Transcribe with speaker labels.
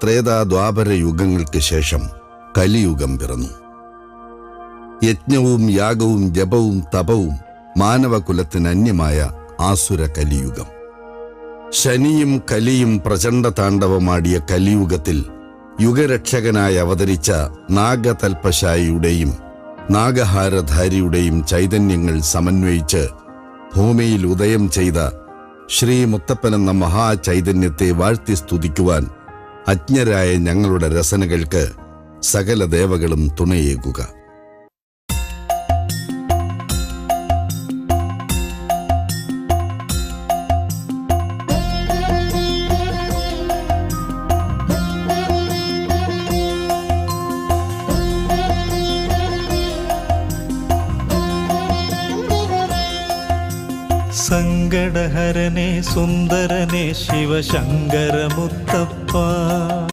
Speaker 1: ത്രേതാ ദ്വാപര യുഗങ്ങൾക്ക് ശേഷം കലിയുഗം പിറന്നു. യജ്ഞവും യാഗവും ജപവും തപവും മാനവകുലത്തിന് അന്യമായ ആസുര കലിയുഗം ശനിയും കലിയും പ്രചണ്ഡ താണ്ഡവമാടിയ കലിയുഗത്തിൽ യുഗരക്ഷകനായി അവതരിച്ച നാഗതൽപശായിയുടെയും നാഗഹാരധാരിയുടെയും ചൈതന്യങ്ങൾ സമന്വയിച്ച് ഭൂമിയിൽ ഉദയം ചെയ്ത ശ്രീ മുത്തപ്പൻ എന്ന മഹാചൈതന്യത്തെ വാഴ്ത്തി സ്തുതിക്കുവാൻ അജ്ഞരായ ഞങ്ങളുടെ രസനകൾക്ക് സകല ദേവകളും തുണയേകുക.
Speaker 2: സങ്കടഹരനെ സുന്ദരനെ ശിവശങ്കര മുത്തപ്പ